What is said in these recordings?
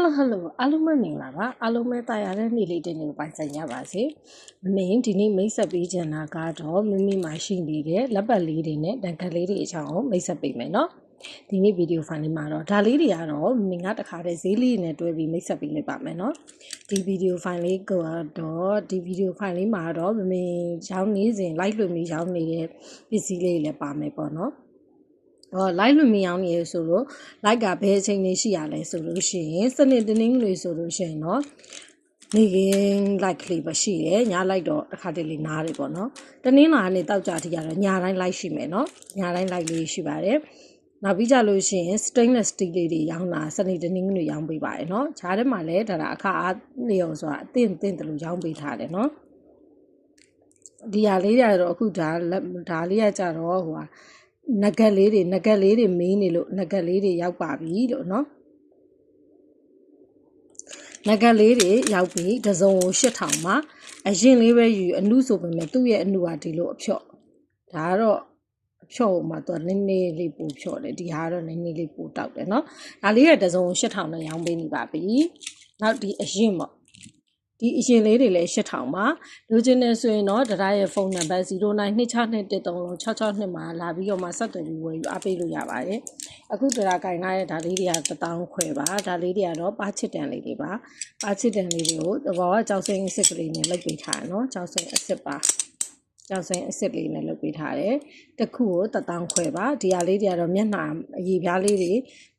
Hello Hello အားလုံးပဲမင်္ဂလာပါအားလုံးပဲတာယာတဲ့နေ့လေးတစ်နေ့ကိုပိုင်ဆိုင်ကြပါစေမင်းဒီနေ့မိတ်ဆက်ပေးချင်တာကတော့မိမိမှာရှိနေတဲ့လက်ပတ်လေးတွေနဲ့တန်ခတ်လေးတွေအကြောင်းကိုမိတ်ဆက်ပေးမယ်နော်ဒီနေ့ဗီဒီယိုဖိုင်လေးမှာတော့ဒါလေးတွေကတော့မင်းကတခါတည်းဈေးလေးနဲ့တွဲပြီးမိတ်ဆက်ပေးလိုက်ပါမယ်နော်ဒီဗီဒီယိုဖိုင်လေးကတော့ဒီဗီဒီယိုဖိုင်လေးမှာတော့မင်းရောင်းနေစဉ် live လွှင့်ပြီးရောင်းနေတဲ့ပစ္စည်းလေးတွေလည်းပါမယ်ပေါ့နော် ဟော live လွှင့်မရောင်းနေရဆိုလို့ live ကဘယ်အချိန်လေးရှိရလဲဆိုလို့ရှိရင်စနေတနင်္ဂနွေဆိုလို့ရှိရင်တော့နေကင်း live ကလေးပဲရှိတယ်ည live တော့တစ်ခါတလေနားတယ်ပေါ့နော်တနင်္လာနေ့တောက်ကြထိရတော့ညတိုင်း live ရှိမယ်နော်ညတိုင်း live လေးရှိပါတယ်နောက်ပြီးကြလို့ရှိရင် stainless steel လေးတွေရောင်းတာစနေတနင်္ဂနွေရောင်းပေးပါတယ်နော်ဈာထဲမှာလည်းဒါတာအခအားလျော်ဆိုတာအသင့်အသင့်တလို့ရောင်းပေးထားတယ်နော်ဒီဟာလေးတွေကတော့အခုဒါလက်ဒါလေးကကြတော့ဟိုဟာ နဂတ်လေးတွေနဂတ်လေးတွေမင်းနေလို့နဂတ်လေးတွေရောက်ပါပြီလို့နော်နဂတ်လေးတွေရောက်ပြီတစုံကို8000မှာအရင်လေးပဲယူအနုဆိုပေမဲ့သူ့ရဲ့အနုကဒီလိုအဖြော့ဒါကတော့အဖြော့ဟိုမှာသူကနည်းနည်းလေးပိုဖြော့တယ်ဒီဟာကတော့နည်းနည်းလေးပိုတောက်တယ်နော်ဒါလေးကတစုံကို8000နဲ့ရောင်းပေးနေပါပြီနောက်ဒီအရင်ပေါ့ ဒီအရင်လေးတွေလည်း8000ပါလိုချင်နေဆိုရင်တော့တရာရဲ့ဖုန်းနံပါတ်0926136662မှာလာပြီးတော့မှဆက်သွယ်ပြီးဝယ်ယူအားပေးလို့ရပါတယ်အခုတရာကင်လာတဲ့ဒါလေးတွေက1000ခွဲပါဒါလေးတွေကတော့ပါချစ်တန်လေးတွေပါပါချစ်တန်လေးတွေကိုသဘောကကြောက်စိမ့်အစ်စ်ကလေးနဲ့လုပ်ပေးထားတယ်နော်ကြောက်စိမ့်အစ်စ်ပါ ကြောက်စိမ့်အစ်စ်လေးနဲ့လုပ်ပေးထားတယ်တစ်ခုကို1000ခွဲပါဒီဟာလေးတွေကတော့မျက်နှာအရည်ပြားလေးတွေ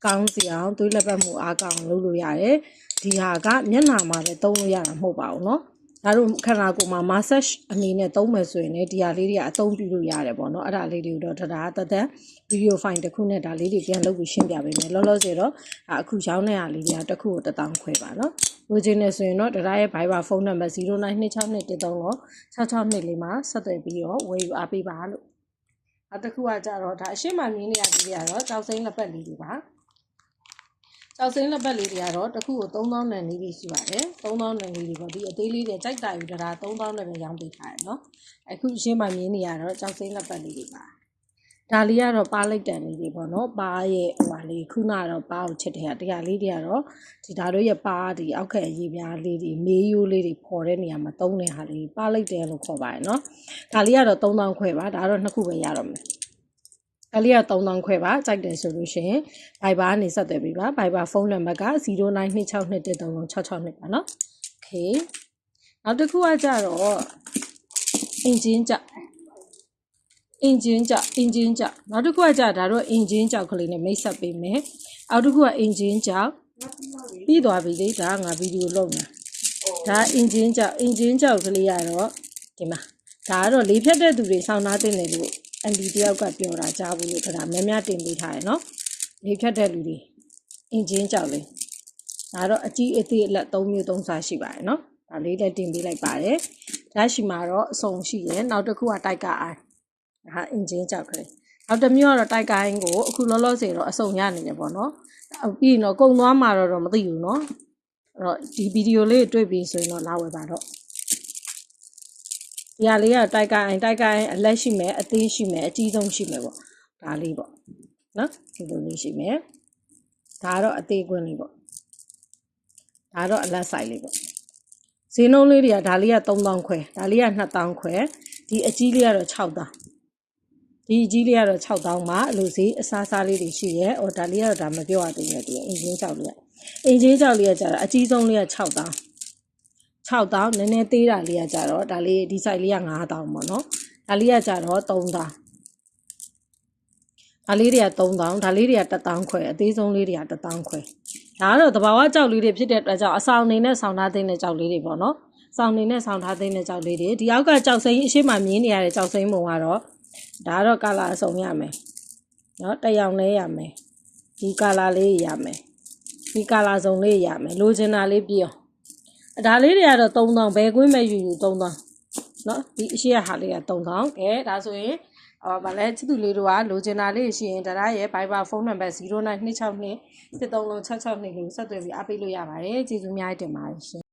ကောင်းစီအောင်သွေးလက်ပတ်မှုအားကောင်းလုပ်လို့ရတယ်ဒီဟာကမျက်နှာမှာပဲသုံးလို့ရတာမဟုတ်ပါဘူးเนาะဒါတို့ခန္ဓာကိုယ်မှာ massage အနေနဲ့သုံးမယ်ဆိုရင်လည်းဒီဟာလေးတွေကအသုံးပြုလို့ရတယ်ပေါ့နော်အဲ့ဒါလေးတွေကိုတော့ဒါဒါတသက် video file တစ်ခုနဲ့ဒါလေးတွေပြန်လုပ်ပြီးရှင်းပြပေးမယ်လောလောဆယ်တော့အခုရောင်းတဲ့ဟာလေးတွေကတစ်ခုကို1000ခွဲပါနော် လိုချင်နေဆိုရင်တော့ဒါရဲ့ Viber ဖုန်းနံပါတ်092613တော့662လေးမှာဆက်သွယ်ပြီးတော့ဝယ်ယူအားပေးပါလို့အတစ်ခုကကြတော့ဒါအရှိမမြင်းနေရကြီးတွေကတော့ကြောက်စိမ့်လက်ပတ်လေးတွေပါကြောက်စိမ့်လက်ပတ်လေးတွေကတော့တစ်ခုကို3000နဲ့နေပြီးရှိပါတယ်3000နဲ့နေပြီးပေါ့ဒီအသေးလေးတွေကြိုက်တာယူတာ3000နဲ့ပဲရောင်းပေးထားတယ်နော်အခုအရှိမမြင်းနေရတော့ကြောက်စိမ့်လက်ပတ်လေးတွေပါ ဒါလေးကတော့ပါလိုက်တန်လေးတွေပေါ့နော်ပါရဲ့ဟိုပါလေးခုနကတော့ပါကိုချက်တဲ့ဟာတရားလေးတွေကတော့ဒီဒါတို့ရဲ့ပါဒီအောက်ခက်အရေးပြားလေးတွေမေးရိုးလေးတွေပေါ်တဲ့နေရာမှာသုံးတဲ့ဟာလေးပါလိုက်တယ်လို့ခေါ်ပါတယ်နော်ဒါလေးကတော့3000ခွဲပါဒါတော့နှစ်ခုပဲရတော့မယ်အလေးက3000ခွဲပါကြိုက်တယ်ဆိုလို့ရှိရင် Viber ကနေဆက်သွယ်ပေးပါ Viber ဖုန်းနံပါတ်က0926213662ပါနော် Okay နောက်တစ်ခုကကြတော့အင်ဂျင်ကြ အင်ဂျင်ကြအင်ဂျင်ကြနောက်တစ်ခုကကြဒါတော့အင်ဂျင်ကြောက်ကလေးနဲ့မိတ်ဆက်ပေးမယ်အောက်တစ်ခုကအင်ဂျင်ကြောက်ပြီးသွားပြီလေဒါကငါဗီဒီယိုလုပ်နေတာဒါအင်ဂျင်ကြောက်အင်ဂျင်ကြောက်ကလေးကတော့ဒီမှာဒါကတော့လေးဖြတ်တဲ့သူတွေဆောင်းသားတင်တယ်လို့အန်ဒီတယောက်ကပြောတာကြားဘူးလို့ခဏများများတင်ပေးထားတယ်နော်လေးဖြတ်တဲ့လူတွေအင်ဂျင်ကြောက်လေးဒါတော့အကြီးအသေးအလက်၃မျိုး၃စားရှိပါတယ်နော်ဒါလေးလည်းတင်ပေးလိုက်ပါတယ်ဒါရှိမှာတော့အစုံရှိရယ်နောက်တစ်ခုကတိုက်ကအိုင် ဒါအင်ဂျင်ကြောက်ကလေးနောက်တစ်မျိုးကတော့တိုက်ကိုင်းကိုအခုလောလောဆယ်တော့အစုံရနေတယ်ပေါ့နော်ပြီးရင်တော့ကုံသွားမှာတော့မသိဘူးနော်အဲ့တော့ဒီဗီဒီယိုလေးတွေ့ပြီဆိုရင်တော့လာဝယ်ပါတော့ဒီဟာလေးကတိုက်ကိုင်းတိုက်ကိုင်းအလက်ရှိမယ်အသေးရှိမယ်အကြီးဆုံးရှိမယ်ပေါ့ဒါလေးပေါ့နော်ဒီလိုလေးရှိမယ်ဒါကတော့အသေးကွင်းလေးပေါ့ဒါတော့အလက်ဆိုင်လေးပေါ့ဈေးနှုန်းလေးတွေကဒါလေးက3000ခွဲဒါလေးက2000ခွဲဒီအကြီးလေးကတော့6000 ဒီအကြီးလေးကတော့6000မှာအလိုစီအစားစားလေးတွေရှိရဲ။ဟိုဒါလေးကတော့ဒါမပြောရသေးဘူးဒီအင်ဂျင်ကြောက်လေး။အင်ဂျင်ကြောက်လေးကကျတော့အကြီးဆုံးလေးက6000 6000နည်းနည်းသေးတာလေးကကြတော့ဒါလေးဒီ site လေးက9000ပေါ့နော်ဒါလေးကကြတော့3000ဒါလေးတွေက3000ဒါလေးတွေက1000ခွဲအသေးဆုံးလေးတွေက1000ခွဲဒါကတော့တဘာဝကြောက်လေးတွေဖြစ်တဲ့အတွက်ကြောင့်အဆောင်နေနဲ့ဆောင်းထားသိတဲ့ကြောက်လေးတွေပေါ့နော်ဆောင်းနေနဲ့ဆောင်းထားသိတဲ့ကြောက်လေးတွေဒီအောက်ကကြောက်စိမ်းအရှိမမြင်းနေရတဲ့ကြောက်စိမ်းပုံကတော့ ဒါတော့ကာလာအစုံရမယ်နော်တရောင်လေးရမယ်ဒီကာလာလေးရမယ်ဒီကာလာစုံလေးရမယ်လိုချင်တာလေးပြီးအောင်ဒါလေးတွေကတော့3000ဘယ်ကွင်းမဲ့ယူယူ3000နော်ဒီအရှိရဟာလေးက3000ကဲဒါဆိုရင်အော်ဗလဲချစ်သူလေးတို့ကလိုချင်တာလေးရှိရင်ဒါရရဲ့ Viber ဖုန်းနံပါတ်0926233662ကိုဆက်သွယ်ပြီးအပိတ်လို့ရပါတယ်ကျေးဇူးများတင်ပါတယ်ရှင်